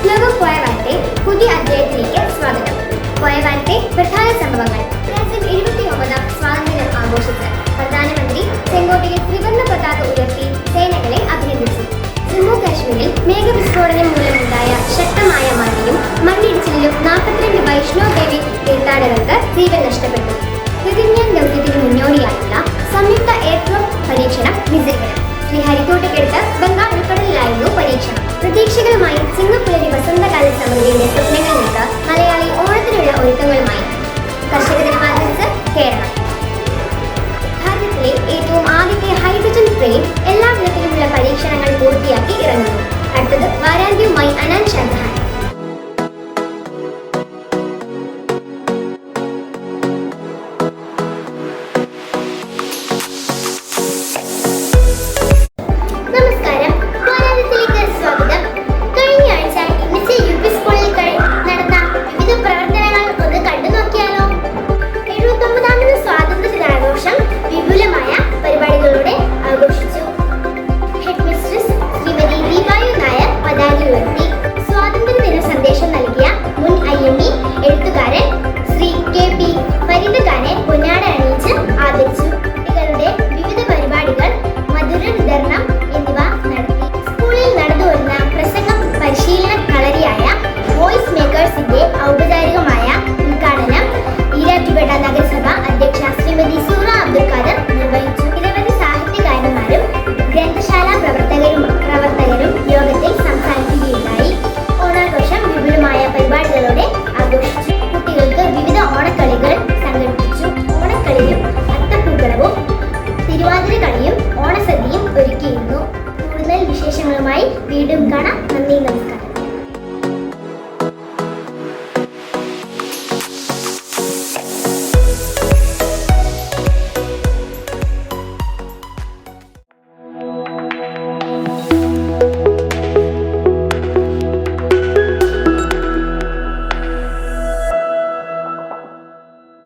ഏവർക്കും പോയവാറ്റെ പുതിയ അധ്യായത്തിലേക്ക് സ്വാഗതം. പോയവാറ്റെ പ്രധാന സംഭവങ്ങൾ. രാജ്യം എഴുപത്തി ഒമ്പതാം സ്വാതന്ത്ര്യം ആഘോഷിച്ച് പ്രധാനമന്ത്രി ചെങ്കോട്ടയിൽ ത്രിവർണ പതാക ഉയർത്തി സേനകളെ അഭിനന്ദിച്ചു. ജമ്മു കാശ്മീരിൽ മേഘവിസ്ഫോടനം മൂലമുണ്ടായ ശക്തമായ മഴയും മണ്ണിടിച്ചിലും നാൽപ്പത്തിരണ്ട് വൈഷ്ണവ് ദേവി തീർത്ഥാടകർക്ക് ജീവൻ നഷ്ടപ്പെട്ടു. പ്രതിജ്ഞാൻ ദൗത്യത്തിന് മുന്നോടിയായുള്ള സംയുക്ത എയർക്രാഫ്റ്റ് പരീക്ഷണം വിജയകരം. ശ്രീഹരിക്കോട്ടയ്ക്കടുത്ത് വസന്തകാല സമൃദ്ധിയുടെ സ്വപ്നങ്ങൾ നീക്ക മലയാളി ഓണത്തിനുള്ള ഒരുക്കങ്ങളുമായി കർഷക ദിനമാചരിച്ച് കേരളം. ഭാരതത്തിലെ ഏറ്റവും ആദ്യത്തെ ഹൈഡ്രജൻ ട്രെയിൻ എല്ലാ വിധത്തിലുമുള്ള പരീക്ഷണങ്ങൾ പൂർത്തിയാക്കി ഇറങ്ങുന്നു. അടുത്തത് വാരാന്ത്യവുമായി അനാൻ ഷാജഹാൻ വിശേഷങ്ങളുമായി വീണ്ടും കാണാം. നന്ദി നമസ്കാരം.